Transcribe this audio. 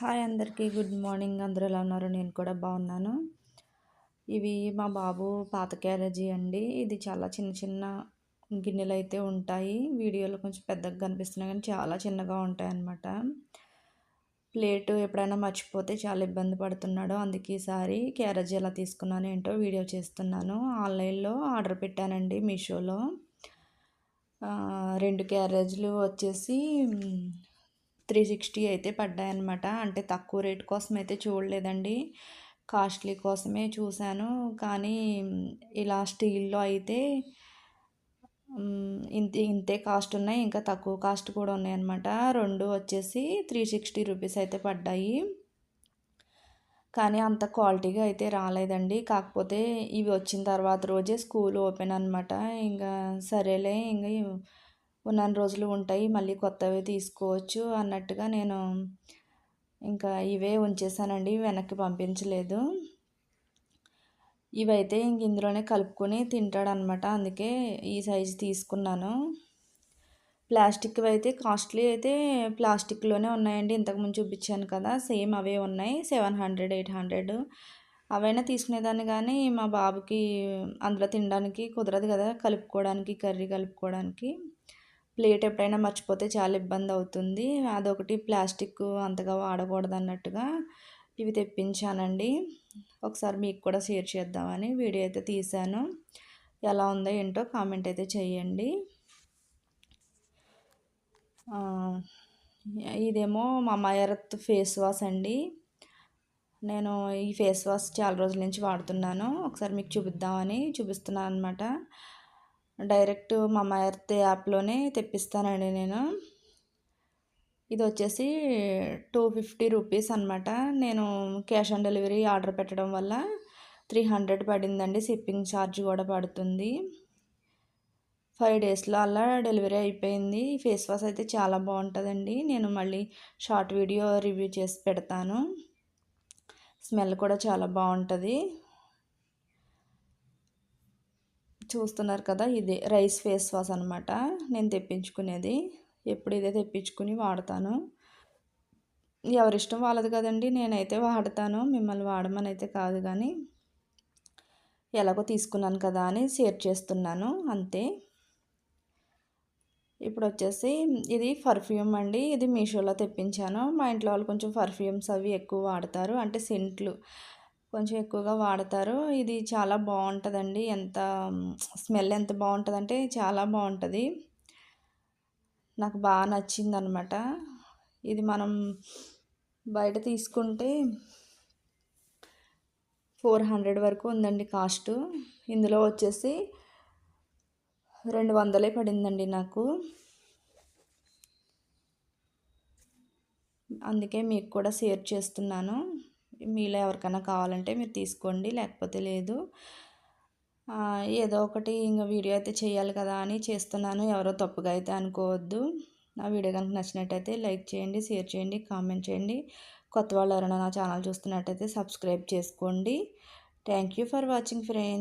Hi అందరికీ good morning. అందరూ ఎలా ఉన్నారు? నేను కూడా బాగున్నాను. ఇవి మా బాబు పాత క్యారేజీ అండి. ఇది చాలా చిన్న చిన్న గిన్నెలు అయితే ఉంటాయి. వీడియోలో కొంచెం పెద్దగా కనిపిస్తున్నాయి కానీ చాలా చిన్నగా ఉంటాయి అన్నమాట ప్లేటు ఎప్పుడైనా మర్చిపోతే చాలా ఇబ్బంది పడుతున్నాడు. అందుకే ఈసారి క్యారేజీ ఎలా తీసుకున్నాను ఏంటో వీడియో చేస్తున్నాను. ఆన్లైన్లో ఆర్డర్ పెట్టానండి మీషోలో. రెండు క్యారేజీలు వచ్చేసి త్రీ సిక్స్టీ అయితే పడ్డాయన్నమాట. అంటే తక్కువ రేట్ కోసం అయితే చూడలేదండి. కాస్ట్లీ కోసమే చూశాను. కానీ ఇలా స్టీల్లో అయితే ఇంత ఇంతే కాస్ట్ ఉన్నాయి. ఇంకా తక్కువ కాస్ట్ కూడా ఉన్నాయన్నమాట. రెండు వచ్చేసి త్రీ సిక్స్టీ రూపీస్ అయితే పడ్డాయి. కానీ అంత క్వాలిటీగా అయితే రాలేదండి. కాకపోతే ఇవి వచ్చిన తర్వాత రోజే స్కూల్ ఓపెన్ అనమాట ఇంకా సరేలే ఇంకా ఉన్నన్ని రోజులు ఉంటాయి మళ్ళీ కొత్తవి తీసుకోవచ్చు అన్నట్టుగా నేను ఇంకా ఇవే ఉంచేసానండి వెనక్కి పంపించలేదు. ఇవైతే ఇంక ఇందులోనే కలుపుకొని తింటాడనమాట అందుకే ఈ సైజు తీసుకున్నాను. ప్లాస్టిక్ అయితే కాస్ట్లీ అయితే ప్లాస్టిక్లోనే ఉన్నాయండి ఇంతకుముందు చూపించాను కదా సేమ్ అవే ఉన్నాయి సెవెన్ హండ్రెడ్ ఎయిట్ హండ్రెడ్. అవైనా తీసుకునేదాన్ని కానీ మా బాబుకి అందులో తినడానికి కుదరదు కదా కలుపుకోవడానికి కర్రీ కలుపుకోవడానికి. ప్లేట్ ఎప్పుడైనా మర్చిపోతే చాలా ఇబ్బంది అవుతుంది. అదొకటి ప్లాస్టిక్ అంతగా వాడకూడదు అన్నట్టుగా ఇవి తెప్పించానండి. ఒకసారి మీకు కూడా షేర్ చేద్దామని వీడియో అయితే తీశాను. ఎలా ఉందో ఏంటో కామెంట్ అయితే చేయండి. ఇదేమో మా ఎర్త్ ఫేస్ వాష్ అండి. నేను ఈ ఫేస్ వాష్ చాలా రోజుల నుంచి వాడుతున్నాను. ఒకసారి మీకు చూపిద్దామని చూపిస్తున్నాను అనమాట డైరెక్ట్ మా ఎర్త్ యాప్లోనే తెప్పిస్తానండి నేను. ఇది వచ్చేసి టూ ఫిఫ్టీ రూపీస్ అనమాట నేను క్యాష్ ఆన్ డెలివరీ ఆర్డర్ పెట్టడం వల్ల త్రీ హండ్రెడ్ పడిందండి. షిప్పింగ్ ఛార్జ్ కూడా పడుతుంది. ఫైవ్ డేస్లో అలా డెలివరీ అయిపోయింది. ఫేస్ వాష్ అయితే చాలా బాగుంటుందండి. నేను మళ్ళీ షార్ట్ వీడియో రివ్యూ చేసి పెడతాను. స్మెల్ కూడా చాలా బాగుంటుంది. చూస్తున్నారు కదా ఇది రైస్ ఫేస్ వాష్ అనమాట నేను తెప్పించుకునేది. ఎప్పుడు ఇదే తెప్పించుకుని వాడతాను. ఎవరిష్టం వాళ్ళది కదండి నేనైతే వాడతాను. మిమ్మల్ని వాడమని అయితే కాదు కానీ ఎలాగో తీసుకున్నాను కదా అని షేర్ చేస్తున్నాను అంతే. ఇప్పుడు వచ్చేసి ఇది పర్ఫ్యూమ్ అండి. ఇది మీషోలో తెప్పించాను. మా ఇంట్లో వాళ్ళు కొంచెం పర్ఫ్యూమ్స్ అవి ఎక్కువ వాడతారు. అంటే సెంట్లు. కొంచెం ఎక్కువగా వాడతారు. ఇది చాలా బాగుంటుందండి ఎంత స్మెల్ ఎంత బాగుంటుందంటే చాలా బాగుంటుంది నాకు బాగా నచ్చింది అనమాట ఇది మనం బయట తీసుకుంటే ఫోర్ హండ్రెడ్ వరకు ఉందండి కాస్ట్. ఇందులో వచ్చేసి రెండు వందలే పడిందండి నాకు. అందుకే మీకు కూడా షేర్ చేస్తున్నాను. మీలో ఎవరికైనా కావాలంటే మీరు తీసుకోండి లేకపోతే లేదు. ఏదో ఒకటి ఇంకా వీడియో అయితే చేయాలి కదా అని చేస్తున్నాను. ఎవరో తప్పుగా అయితే అనుకోవద్దు. నా వీడియో కనుక నచ్చినట్టయితే లైక్ చేయండి షేర్ చేయండి కామెంట్ చేయండి. కొత్త వాళ్ళు ఎవరైనా నా ఛానల్ చూస్తున్నట్టయితే సబ్స్క్రైబ్ చేసుకోండి. Thank you for watching friends.